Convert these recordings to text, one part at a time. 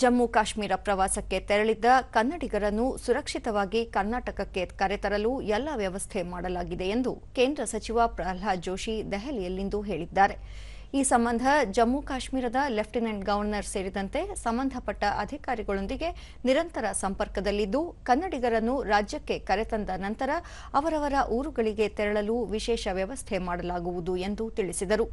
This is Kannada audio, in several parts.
ಜಮ್ಮು ಕಾಶ್ಮೀರ ಪ್ರವಾಸಕ್ಕೆ ತೆರಳಿದ್ದ ಕನ್ನಡಿಗರನ್ನು ಸುರಕ್ಷಿತವಾಗಿ ಕರ್ನಾಟಕಕ್ಕೆ ಕರೆತರಲು ಎಲ್ಲ ವ್ಯವಸ್ಥೆ ಮಾಡಲಾಗಿದೆ ಎಂದು ಕೇಂದ್ರ ಸಚಿವ ಪ್ರಹ್ಲಾದ್ ಜೋಶಿ ದೆಹಲಿಯಲ್ಲಿಂದು ಹೇಳಿದ್ದಾರೆ. ಈ ಸಂಬಂಧ ಜಮ್ಮು ಕಾಶ್ಮೀರದ ಲೆಫ್ಟಿನೆಂಟ್ ಗವರ್ನರ್ ಸೇರಿದಂತೆ ಸಂಬಂಧಪಟ್ಟ ಅಧಿಕಾರಿಗಳೊಂದಿಗೆ ನಿರಂತರ ಸಂಪರ್ಕದಲ್ಲಿದ್ದು, ಕನ್ನಡಿಗರನ್ನು ರಾಜ್ಯಕ್ಕೆ ಕರೆತಂದ ನಂತರ ಅವರವರ ಊರುಗಳಿಗೆ ತೆರಳಲು ವಿಶೇಷ ವ್ಯವಸ್ಥೆ ಮಾಡಲಾಗುವುದು ಎಂದು ತಿಳಿಸಿದರು.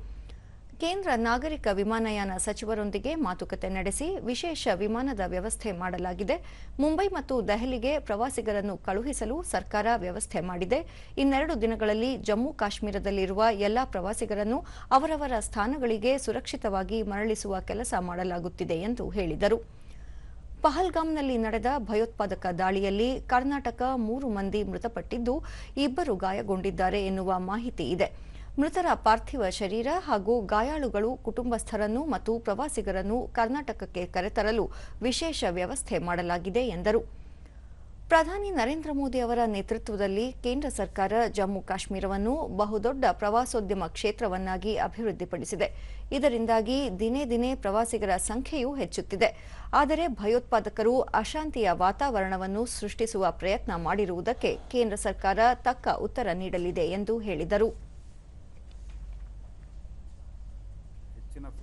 ಕೇಂದ್ರ ನಾಗರಿಕ ವಿಮಾನಯಾನ ಸಚಿವರೊಂದಿಗೆ ಮಾತುಕತೆ ನಡೆಸಿ ವಿಶೇಷ ವಿಮಾನದ ವ್ಯವಸ್ಥೆ ಮಾಡಲಾಗಿದೆ. ಮುಂಬೈ ಮತ್ತು ದೆಹಲಿಗೆ ಪ್ರವಾಸಿಗರನ್ನು ಕಳುಹಿಸಲು ಸರ್ಕಾರ ವ್ಯವಸ್ಥೆ ಮಾಡಿದೆ. ಇನ್ನೆರಡು ದಿನಗಳಲ್ಲಿ ಜಮ್ಮು ಕಾಶ್ಮೀರದಲ್ಲಿರುವ ಎಲ್ಲಾ ಪ್ರವಾಸಿಗರನ್ನು ಅವರವರ ಸ್ಥಾನಗಳಿಗೆ ಸುರಕ್ಷಿತವಾಗಿ ಮರಳಿಸುವ ಕೆಲಸ ಮಾಡಲಾಗುತ್ತಿದೆ ಎಂದು ಹೇಳಿದರು. ಪಹಲ್ಗಾಮ್ನಲ್ಲಿ ನಡೆದ ಭಯೋತ್ಪಾದಕ ದಾಳಿಯಲ್ಲಿ ಕರ್ನಾಟಕ ಮೂರು ಮಂದಿ ಮೃತಪಟ್ಟಿದ್ದು ಇಬ್ಬರು ಗಾಯಗೊಂಡಿದ್ದಾರೆ ಎನ್ನುವ ಮಾಹಿತಿ ಇದೆ. ಮೃತರ ಪಾರ್ಥಿವ ಶರೀರ ಹಾಗೂ ಗಾಯಾಳುಗಳು, ಕುಟುಂಬಸ್ಥರನ್ನು ಮತ್ತು ಪ್ರವಾಸಿಗರನ್ನು ಕರ್ನಾಟಕಕ್ಕೆ ಕರೆತರಲು ವಿಶೇಷ ವ್ಯವಸ್ಥೆ ಮಾಡಲಾಗಿದೆ ಎಂದರು. ಪ್ರಧಾನಿ ನರೇಂದ್ರ ಮೋದಿ ಅವರ ನೇತೃತ್ವದಲ್ಲಿ ಕೇಂದ್ರ ಸರ್ಕಾರ ಜಮ್ಮು ಕಾಶ್ಮೀರವನ್ನು ಬಹುದೊಡ್ಡ ಪ್ರವಾಸೋದ್ಯಮ ಕ್ಷೇತ್ರವನ್ನಾಗಿ ಅಭಿವೃದ್ಧಿಪಡಿಸಿದೆ. ಇದರಿಂದಾಗಿ ದಿನೇ ದಿನೇ ಪ್ರವಾಸಿಗರ ಸಂಖ್ಯೆಯೂ ಹೆಚ್ಚುತ್ತಿದೆ. ಆದರೆ ಭಯೋತ್ಪಾದಕರು ಅಶಾಂತಿಯ ವಾತಾವರಣವನ್ನು ಸೃಷ್ಟಿಸುವ ಪ್ರಯತ್ನ ಮಾಡಿರುವುದಕ್ಕೆ ಕೇಂದ್ರ ಸರ್ಕಾರ ತಕ್ಕ ಉತ್ತರ ನೀಡಲಿದೆ ಎಂದು ಹೇಳಿದರು.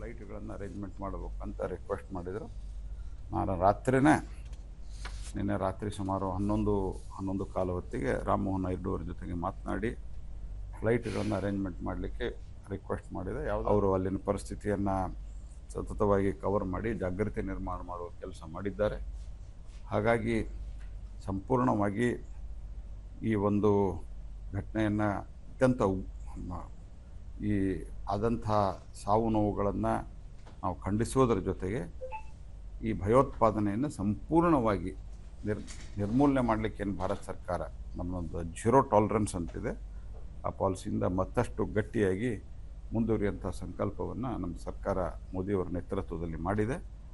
ಫ್ಲೈಟ್ಗಳನ್ನು ಅರೇಂಜ್ಮೆಂಟ್ ಮಾಡಬೇಕು ಅಂತ ರಿಕ್ವೆಸ್ಟ್ ಮಾಡಿದರು. ನಾನು ರಾತ್ರಿನೇ, ನಿನ್ನೆ ರಾತ್ರಿ ಸುಮಾರು ಹನ್ನೊಂದು ಹನ್ನೊಂದು ಕಾಲ ಹೊತ್ತಿಗೆ ರಾಮಮೋಹನ್ ನಾಯ್ಡು ಅವ್ರ ಜೊತೆಗೆ ಮಾತನಾಡಿ ಫ್ಲೈಟ್ಗಳನ್ನು ಅರೇಂಜ್ಮೆಂಟ್ ಮಾಡಲಿಕ್ಕೆ ರಿಕ್ವೆಸ್ಟ್ ಮಾಡಿದೆ. ಯಾವ ಅವರು ಅಲ್ಲಿನ ಪರಿಸ್ಥಿತಿಯನ್ನು ಸತತವಾಗಿ ಕವರ್ ಮಾಡಿ, ಜಾಗೃತಿ ನಿರ್ಮಾಣ ಮಾಡುವ ಕೆಲಸ ಮಾಡಿದ್ದಾರೆ. ಹಾಗಾಗಿ ಸಂಪೂರ್ಣವಾಗಿ ಈ ಒಂದು ಘಟನೆಯನ್ನು ಅತ್ಯಂತ ಈ ಆದಂಥ ಸಾವು ನೋವುಗಳನ್ನು ನಾವು ಖಂಡಿಸುವುದರ ಜೊತೆಗೆ ಈ ಭಯೋತ್ಪಾದನೆಯನ್ನು ಸಂಪೂರ್ಣವಾಗಿ ನಿರ್, ನಿರ್ಮೂಲನೆ ಮಾಡಲಿಕ್ಕೆ ಏನು ಭಾರತ ಸರ್ಕಾರ ನಮ್ಮದೊಂದು ಜೀರೋ ಟಾಲರೆನ್ಸ್ ಅಂತಿದೆ. ಆ ಪಾಲಿಸಿಯಿಂದ ಮತ್ತಷ್ಟು ಗಟ್ಟಿಯಾಗಿ ಮುಂದುವರಿಯುವಂಥ ಸಂಕಲ್ಪವನ್ನು ನಮ್ಮ ಸರ್ಕಾರ ಮೋದಿಯವರ ನೇತೃತ್ವದಲ್ಲಿ ಮಾಡಿದೆ.